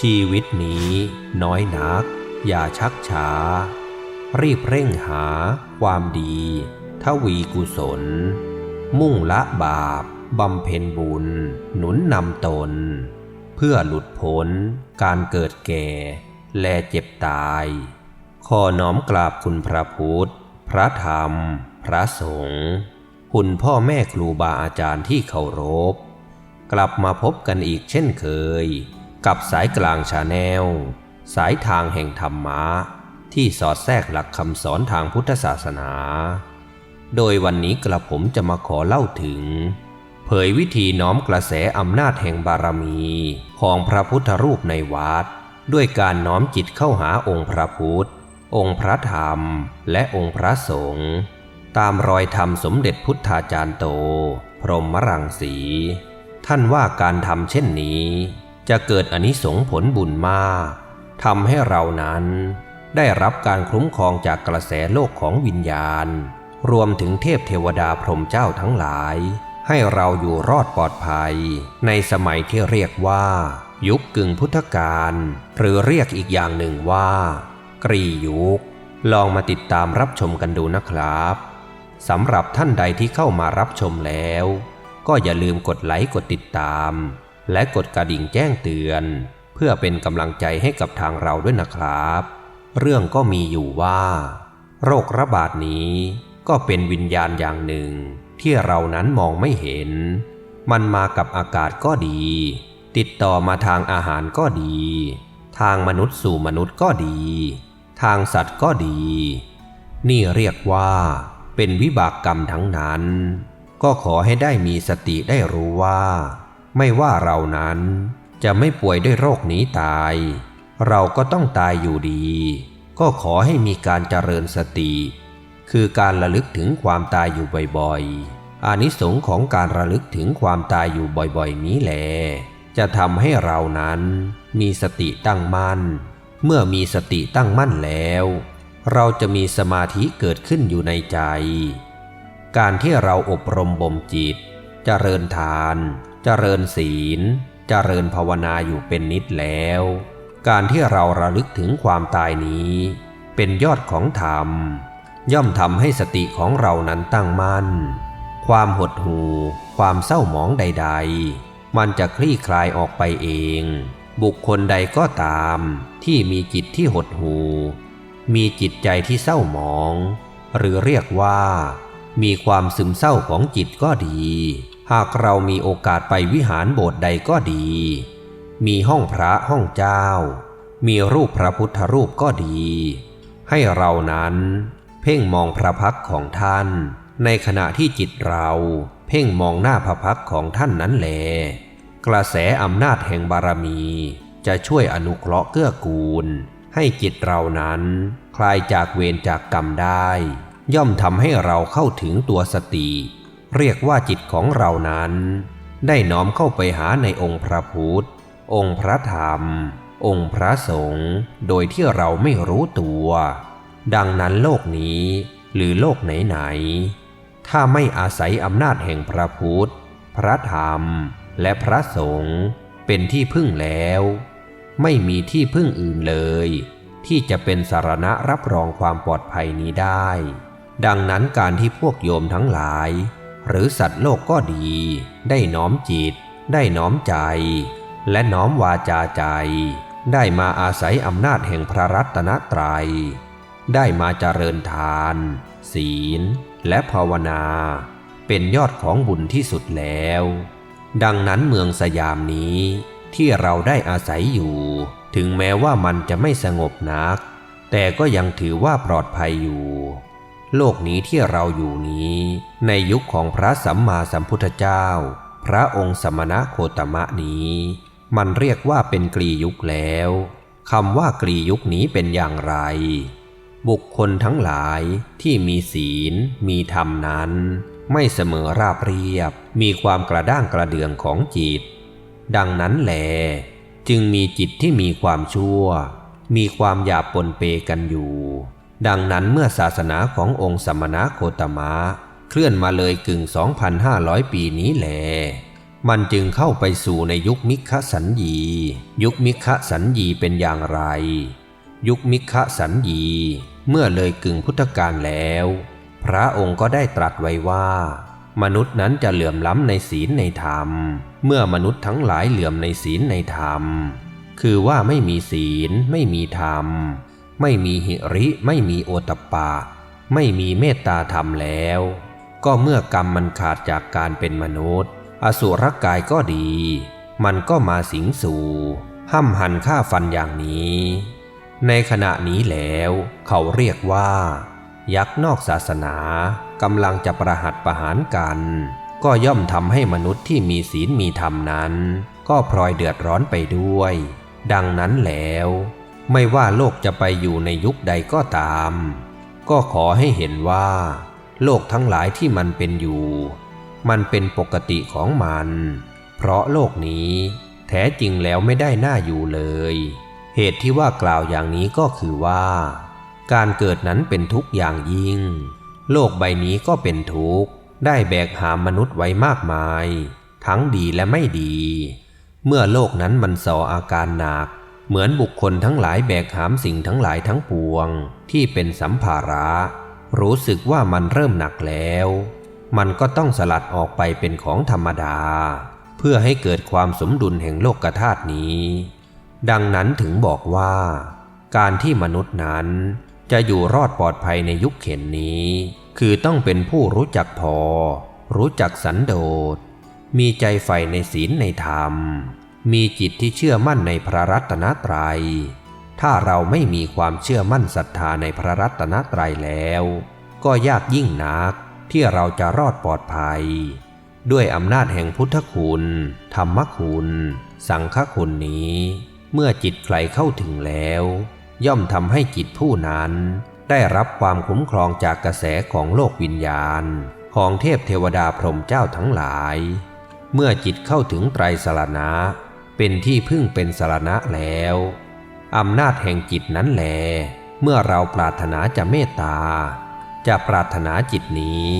ชีวิตนี้น้อยนัก อย่าชักช้า รีบเร่งหาความดีทวีกุศล มุ่งละบาปบำเพ็ญบุญ หนุนนำตน เพื่อหลุดพ้นการเกิดแก่ และเจ็บตาย ขอน้อมกราบคุณพระพุทธ พระธรรม พระสงฆ์คุณพ่อแม่ครูบาอาจารย์ที่เคารพ กลับมาพบกันอีกเช่นเคย กับสายกลางชาแนล สายทางแห่งธรรมะ ที่สอดแทรกหลักคำสอนทางพุทธศาสนา โดยวันนี้กระผมจะมาขอเล่าถึง เผยวิธีน้อมกระแสอำนาจแห่งบารมีของพระพุทธรูปในวัด ด้วยการน้อมจิตเข้าหาองค์พระพุทธ องค์พระธรรม และองค์พระสงฆ์ตามรอยธรรมสมเด็จพุทธาจารย์โต พรหมรังสี ท่านว่าการทำเช่นนี้ จะเกิดอนิสงผลบุญมากทำให้เรานั้นได้รับการคุ้มครองจากกระแสโลกของวิญญาณ รวมถึงเทพเทวดาพรหมเจ้าทั้งหลาย ให้เราอยู่รอดปลอดภัย ในสมัยที่เรียกว่า ยุคกึ่งพุทธกาลหรือเรียกอีกอย่างหนึ่งว่า กรียุค ลองมาติดตามรับชมกันดูนะครับสำหรับท่านใดที่เข้ามารับชมแล้ว ก็อย่าลืมกดไลค์กดติดตาม และกดกระดิ่งแจ้งเตือน เพื่อเป็นกำลังใจให้กับทางเราด้วยนะครับ เรื่องก็มีอยู่ว่า โรคระบาดนี้ก็เป็นวิญญาณอย่างหนึ่ง ที่เรานั้นมองไม่เห็น มันมากับอากาศก็ดี ติดต่อมาทางอาหารก็ดี ทางมนุษย์สู่มนุษย์ก็ดี ทางสัตว์ก็ดี นี่เรียกว่าเป็นวิบากกรรมทั้งนั้น ก็ขอให้ได้มีสติได้รู้ว่า ไม่ว่าเรานั้นจะไม่ป่วยด้วยโรคนี้ตาย เราก็ต้องตายอยู่ดี ก็ขอให้มีการเจริญสติ คือการระลึกถึงความตายอยู่บ่อยๆ อานิสงส์ของการระลึกถึงความตายอยู่บ่อยๆ นี้แหละจะทำให้เรานั้นมีสติตั้งมั่น เมื่อมีสติตั้งมั่นแล้ว เราจะมีสมาธิเกิดขึ้นอยู่ในใจ การที่เราอบรมบ่มจิตเจริญทาน จริญศีล เจริญภาวนาอยู่เป็นนิดแล้ว การที่เราระลึกถึงความตายนี้ เป็นยอดของธรรม ย่อมทำให้สติของเรานั้นตั้งมั่น ความหดหู่ ความเศร้าหมองใด ๆ มันจะคลี่คลายออกไปเอง บุคคลใดก็ตามที่มีจิตที่หดหู่ มีจิตใจที่เศร้าหมอง หรือเรียกว่า มีความซึมเศร้าของจิตก็ดี หากเรามีโอกาสไปวิหารโบสถ์ใดก็ดี มีห้องพระห้องเจ้า มีรูปพระพุทธรูปก็ดี ให้เรานั้นเพ่งมองพระพักของท่าน ในขณะที่จิตเราเพ่งมองหน้าพระพักของท่านนั้นแล กระแสอำนาจแห่งบารมี จะช่วยอนุเคราะห์เกื้อกูล ให้จิตเรานั้นคลายจากเวรจากกรรมได้ ย่อมทำให้เราเข้าถึงตัวสติ เรียกว่าจิตของเรานั้น ได้น้อมเข้าไปหาในองค์พระพุทธ องค์พระธรรม องค์พระสงฆ์โดยที่เราไม่รู้ตัว ดังนั้นโลกนี้ หรือโลกไหนๆถ้าไม่อาศัยอำนาจแห่งพระพุทธ พระธรรม และพระสงฆ์เป็นที่พึ่งแล้ว ไม่มีที่พึ่งอื่นเลย ที่จะเป็นสารณะรับรองความปลอดภัยนี้ได้ ดังนั้นการที่พวกโยมทั้งหลาย หรือสัตว์โลกก็ดี ได้น้อมจิต ได้น้อมใจ และน้อมวาจาใจ ได้มาอาศัยอำนาจแห่งพระรัตนตรัย ได้มาเจริญทาน ศีล และภาวนา เป็นยอดของบุญที่สุดแล้ว ดังนั้นเมืองสยามนี้ที่เราได้อาศัยอยู่ ถึงแม้ว่ามันจะไม่สงบนัก แต่ก็ยังถือว่าปลอดภัยอยู่ โลกนี้ที่เราอยู่นี้ ในยุคของพระสัมมาสัมพุทธเจ้า พระองค์สมณะโคตมะนี้ มันเรียกว่าเป็นกรียุคแล้วคำว่ากรียุคนี้เป็นอย่างไร บุคคลทั้งหลายที่มีศีล มีธรรมนั้น ไม่เสมอราบเรียบ มีความกระด้างกระเดืองของจิต ดังนั้นแหลจึงมีจิตที่มีความชั่ว มีความหยาบปนเปกันอยู่ ดังนั้นเมื่อศาสนาขององค์สมณะโคตมะเคลื่อนมาเลยกึ่ง 2,500 ปีนี้แหลมันจึงเข้าไปสู่ในยุคมิคสัญญี ยุคมิคสัญญีเป็นอย่างไร ยุคมิคสัญญีเมื่อเลยกึ่งพุทธกาลแล้ว พระองค์ก็ได้ตรัสไว้ว่า มนุษย์นั้นจะเหลื่อมล้ำในศีลในธรรม เมื่อมนุษย์ทั้งหลายเหลื่อมในศีลในธรรม คือว่าไม่มีศีลไม่มีธรรม ไม่มีหิริไม่มีโอตปปะไม่มีเมตตาธรรมแล้ว ก็เมื่อกรรมมันขาดจากการเป็นมนุษย์ อสุรกายก็ดี มันก็มาสิงสู่ห้ำหันฆ่าฟันอย่างนี้ ในขณะนี้แล้ว เขาเรียกว่า ยักษ์นอกศาสนากำลังจะประหัตประหารกัน ก็ย่อมทำให้มนุษย์ที่มีศีลมีธรรมนั้น ก็พลอยเดือดร้อนไปด้วย ดังนั้นแล้ว ไม่ว่าโลกจะไปอยู่ในยุคใดก็ตาม ก็ขอให้เห็นว่า โลกทั้งหลายที่มันเป็นอยู่ มันเป็นปกติของมัน เพราะโลกนี้แท้จริงแล้วไม่ได้น่าอยู่เลย เหตุที่ว่ากล่าวอย่างนี้ก็คือว่า การเกิดนั้นเป็นทุกข์อย่างยิ่ง โลกใบนี้ก็เป็นทุกข์ ได้แบกหามมนุษย์ไว้มากมาย ทั้งดีและไม่ดี เมื่อโลกนั้นมันส่ออาการหนัก เหมือนบุคคลทั้งหลายแบกหามสิ่งทั้งหลายทั้งปวง ที่เป็นสัมภาระ รู้สึกว่ามันเริ่มหนักแล้ว มันก็ต้องสลัดออกไปเป็นของธรรมดา เพื่อให้เกิดความสมดุลแห่งโลกธาตุนี้ ดังนั้นถึงบอกว่า การที่มนุษย์นั้นจะอยู่รอดปลอดภัยในยุคเข็นนี้ คือต้องเป็นผู้รู้จักพอ รู้จักสันโดษมีใจใฝ่ในศีลในธรรม มีจิตที่เชื่อมั่นในพระรัตนตรัย ถ้าเราไม่มีความเชื่อมั่นศรัทธาในพระรัตนตรัยแล้ว ก็ยากยิ่งนักที่เราจะรอดปลอดภัย ด้วยอำนาจแห่งพุทธคุณ ธรรมคุณ สังฆคุณนี้ เมื่อจิตใครเข้าถึงแล้ว ย่อมทำให้จิตผู้นั้น ได้รับความคุ้มครองจากกระแสของโลกวิญญาณ ของเทพเทวดาพรหมเจ้าทั้งหลาย เมื่อจิตเข้าถึงไตรสรณะ เป็นที่พึ่งเป็นสารณะแล้วอำนาจแห่งจิตนั้นแลเมื่อเราปรารถนาจะเมตตา จะปรารถนาจิตนี้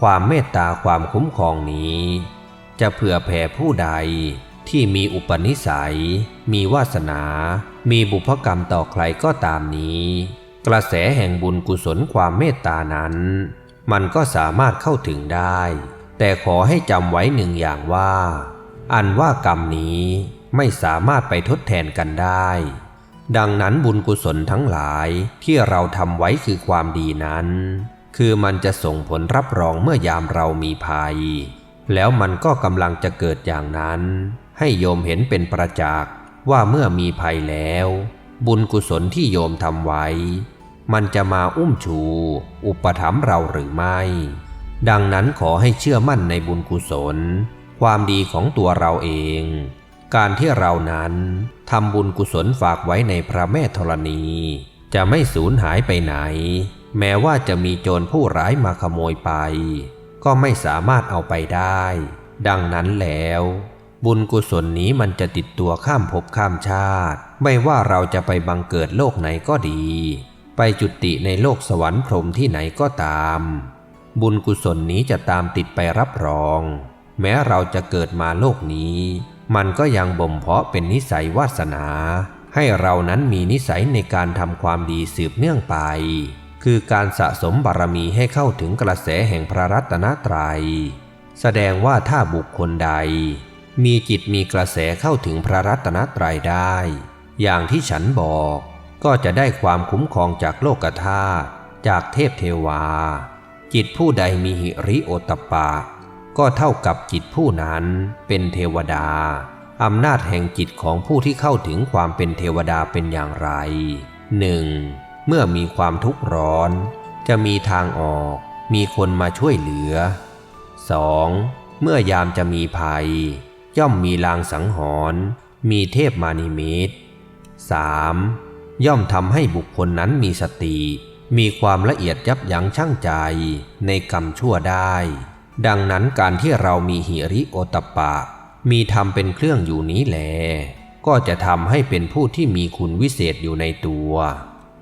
ความเมตตาความคุ้มครองนี้ จะเผื่อแผ่ผู้ใดที่มีอุปนิสัย มีวาสนา มีบุพกรรมต่อใครก็ตามนี้ กระแสแห่งบุญกุศลความเมตตานั้น มันก็สามารถเข้าถึงได้ แต่ขอให้จำไว้หนึ่งอย่างว่า อันว่ากรรมนี้ไม่สามารถไปทดแทนกันได้ ดังนั้นบุญกุศลทั้งหลายที่เราทำไว้คือความดีนั้น คือมันจะส่งผลรับรองเมื่อยามเรามีภัย แล้วมันก็กำลังจะเกิดอย่างนั้น ให้โยมเห็นเป็นประจักษ์ว่าเมื่อมีภัยแล้ว บุญกุศลที่โยมทำไว้ มันจะมาอุ้มชู อุปถัมภ์เราหรือไม่ ดังนั้นขอให้เชื่อมั่นในบุญกุศล ความดีของตัวเราเอง การที่เรานั้นทำบุญกุศลฝากไว้ในพระแม่ธรณี จะไม่สูญหายไปไหน แม้ว่าจะมีโจรผู้ร้ายมาขโมยไป ก็ไม่สามารถเอาไปได้ ดังนั้นแล้ว บุญกุศลนี้มันจะติดตัวข้ามภพข้ามชาติ ไม่ว่าเราจะไปบังเกิดโลกไหนก็ดี ไปจุติในโลกสวรรค์พรหมที่ไหนก็ตาม บุญกุศลนี้จะตามติดไปรับรอง แม้เราจะเกิดมาโลกนี้ มันก็ยังบ่มเพาะเป็นนิสัยวาสนา ให้เรานั้นมีนิสัยในการทำความดีสืบเนื่องไป คือการสะสมบารมีให้เข้าถึงกระแสแห่งพระรัตนตรยัย แสดงว่าถ้าบุคคลใด มีจิตมีกระแสเข้าถึงพระรัตนตรัยได้ อย่างที่ฉันบอกก็จะได้ความคุ้มครองจากโลกธาตุจากเทพเทวา จิตผู้ใดมีหิริโอตตปปะ ก็เท่ากับจิตผู้นั้นเป็นเทวดา อำนาจแห่งจิตของผู้ที่เข้าถึงความเป็นเทวดาเป็นอย่างไรหนึ่งเมื่อมีความทุกข์ร้อน จะมีทางออก มีคนมาช่วยเหลือ 2. เมื่อยามจะมีภัย ย่อมมีลางสังหรณ์มีเทพมานิมิต 3. ย่อมทำให้บุคคลนั้นมีสติ มีความละเอียดยับยั้งชั่งใจในกรรมชั่วได้ ดังนั้นการที่เรามีหิริโอตปะ มีธรรมเป็นเครื่องอยู่นี้แลก็จะทำให้เป็นผู้ที่มีคุณวิเศษอยู่ในตัว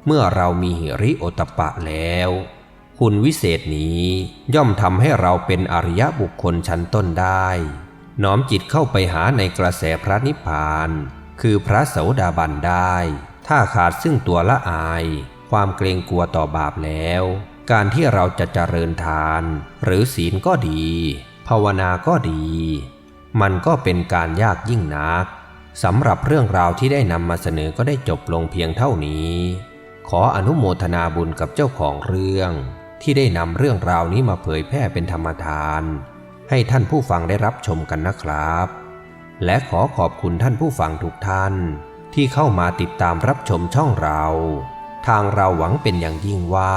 เมื่อเรามีหิริโอตปปะแล้ว คุณวิเศษนี้ย่อมทำให้เราเป็นอริยบุคคลชั้นต้นได้ น้อมจิตเข้าไปหาในกระแสพระนิพพาน คือพระโสดาบันได้ ถ้าขาดซึ่งตัวละอาย ความเกรงกลัวต่อบาปแล้ว การที่เราจะเจริญทาน หรือศีลก็ดี ภาวนาก็ดี มันก็เป็นการยากยิ่งนักสำหรับเรื่องราวที่ได้นำมาเสนอก็ได้จบลงเพียงเท่านี้ ขออนุโมทนาบุญกับเจ้าของเรื่อง ที่ได้นำเรื่องราวนี้มาเผยแพร่เป็นธรรมทาน ให้ท่านผู้ฟังได้รับชมกันนะครับ และขอขอบคุณท่านผู้ฟังทุกท่าน ที่เข้ามาติดตามรับชมช่องเรา ทางเราหวังเป็นอย่างยิ่งว่า